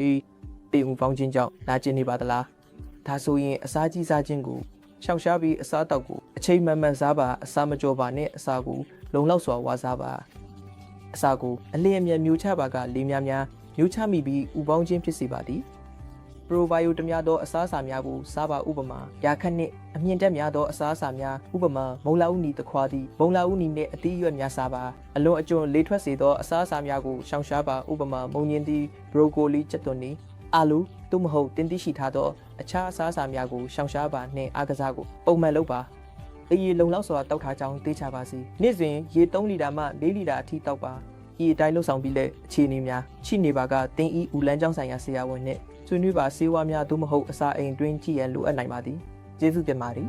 ဟေးပေဦးပေါင်းခြင်းကြောင့်နာကျင်နေပါသလားဒါဆိုရင်အစာကြီးစားခြင်းကိုရှောင်ရှားပြီးအစားအသောက်ကိုအချိန်မှန်မှန်စားပါအစာမကြောပါနဲ့အစာကိုလုံလောက်စွာဝါစားပါအစာကိုအလင်းအမြန်မျိုးချပါကလေးများများမျိုးချမိပြီးဥပေါင်းခြင်းဖြစ်စေပါသည် ပရိုဘိုင်ယိုတများသောအစားအစာများကိုစားပါဥပမာရာခတ်နှင့်အမြင့်တက်များသောအစားအစာများဥပမာမုံလာဥနီတခွားသည်မုံလာဥနီနှင့်အသီးအရွက်များစားပါအလွန်အကျွံလေထွက်စေသောအစားအစာများကိုရှောင်ရှားပါဥပမာမုံညင်းသည်ဘရိုကိုလီချက်သွန်နီအာလူသို့မဟုတ်တင်းတိရှိထားသောအခြားအစားအစာများကိုရှောင်ရှားပါနှင့်အားကစားကိုပုံမှန်လုပ်ပါအရေလုံလောက်စွာတောက်ထားကြောင်းသိချပါစေနေ့စဉ်ရေ3လီတာမှ4လီတာအထိတောက်ပါ ဤအတိုင်းလှုပ်ဆောင်ပြီးလက်အခြေအနေများရှိနေပါကတင်းဤဦးလန်းကျောင်းဆိုင်ရာဆရာဝန်နှင့်ဆွေးနွေးပါစေဝါများသို့မဟုတ်အစာအိမ်တွင်းကြည့်ရန်လိုအပ်နိုင်ပါသည်ကျေးဇူးတင်ပါတယ်